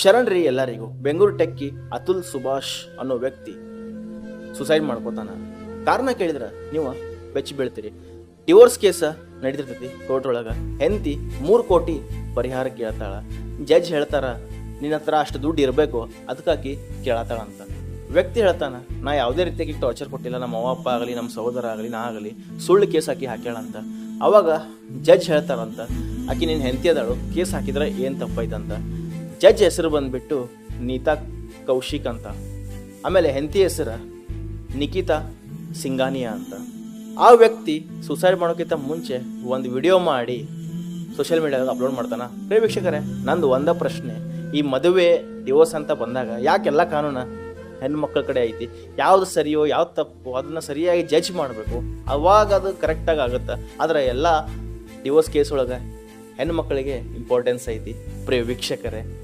ಶರಣ್ರಿ ಎಲ್ಲರಿಗೂ. ಬೆಂಗಳೂರು ಟೆಕ್ಕಿ ಅತುಲ್ ಸುಭಾಷ್ ಅನ್ನೋ ವ್ಯಕ್ತಿ ಸುಸೈಡ್ ಮಾಡ್ಕೋತಾನ. ಕಾರಣ ಕೇಳಿದ್ರೆ, ನೀವು ಬೆಚ್ಚಿ ಬೀಳ್ತೀರಿ. ಡಿವೋರ್ಸ್ ಕೇಸ ನಡೀತಿರ್ತೈತಿ ಕೋರ್ಟ್ ಒಳಗ. ಹೆಂತಿ ಮೂರು ಕೋಟಿ ಪರಿಹಾರ ಕೇಳ್ತಾಳ. ಜಡ್ಜ್ ಹೇಳ್ತಾರ, ನಿನ್ನ ಹತ್ರ ಅಷ್ಟು ದುಡ್ಡು ಇರಬೇಕು ಅದಕ್ಕಾಗಿ ಕೇಳತ್ತಾಳ ಅಂತ. ವ್ಯಕ್ತಿ ಹೇಳ್ತಾನ, ನಾ ಯಾವುದೇ ರೀತಿಯಾಗಿ ಟಾರ್ಚರ್ ಕೊಟ್ಟಿಲ್ಲ. ನಮ್ಮ ಅವ್ವ ಅಪ್ಪ ಆಗಲಿ, ನಮ್ಮ ಸಹೋದರ ಆಗಲಿ, ನಾ ಆಗಲಿ, ಸುಳ್ಳು ಕೇಸ್ ಹಾಕಿ ಹಾಕ್ಯಾಳಂತ ಅವಾಗ ಜಡ್ಜ್ ಹೇಳ್ತಾರಂತ ಆಕೆ ನಿನ್ನ ಹೆಂಡತಿ ಅದಾಳು ಕೇಸ್ ಹಾಕಿದ್ರೆ ಏನು ತಪ್ಪೈತಂತ ಜಡ್ಜ್ ಹೆಸರು ಬಂದ್ಬಿಟ್ಟು ನೀತಾ ಕೌಶಿಕ್ ಅಂತ. ಆಮೇಲೆ ಹೆಂಡತಿ ಹೆಸರು ನಿಖಿತಾ ಸಿಂಗಾನಿಯಾ ಅಂತ. ಆ ವ್ಯಕ್ತಿ ಸುಸೈಡ್ ಮಾಡೋಕ್ಕಿಂತ ಮುಂಚೆ ಒಂದು ವಿಡಿಯೋ ಮಾಡಿ ಸೋಷಿಯಲ್ ಮೀಡಿಯಾದಾಗ ಅಪ್ಲೋಡ್ ಮಾಡ್ತಾನ. ಪ್ರೇ ವೀಕ್ಷಕರೇ, ನಂದು ಒಂದ ಪ್ರಶ್ನೆ. ಈ ಮದುವೆ ಡಿವೋರ್ಸ್ ಅಂತ ಬಂದಾಗ ಯಾಕೆಲ್ಲ ಕಾನೂನು ಹೆಣ್ಮಕ್ಳ ಕಡೆ ಐತಿ? ಯಾವ್ದು ಸರಿಯೋ ಯಾವ್ದು ತಪ್ಪು, ಅದನ್ನ ಸರಿಯಾಗಿ ಜಡ್ಜ್ ಮಾಡಬೇಕು. ಅವಾಗ ಅದು ಕರೆಕ್ಟಾಗಿ ಆಗುತ್ತೆ? ಆದ್ರೆ ಎಲ್ಲ ಡಿವೋರ್ಸ್ ಕೇಸ್ ಒಳಗೆ ಹೆಣ್ಮಕ್ಳಿಗೆ ಇಂಪಾರ್ಟೆನ್ಸ್ ಐತಿ. ಪ್ರಿಯ ವೀಕ್ಷಕರೇ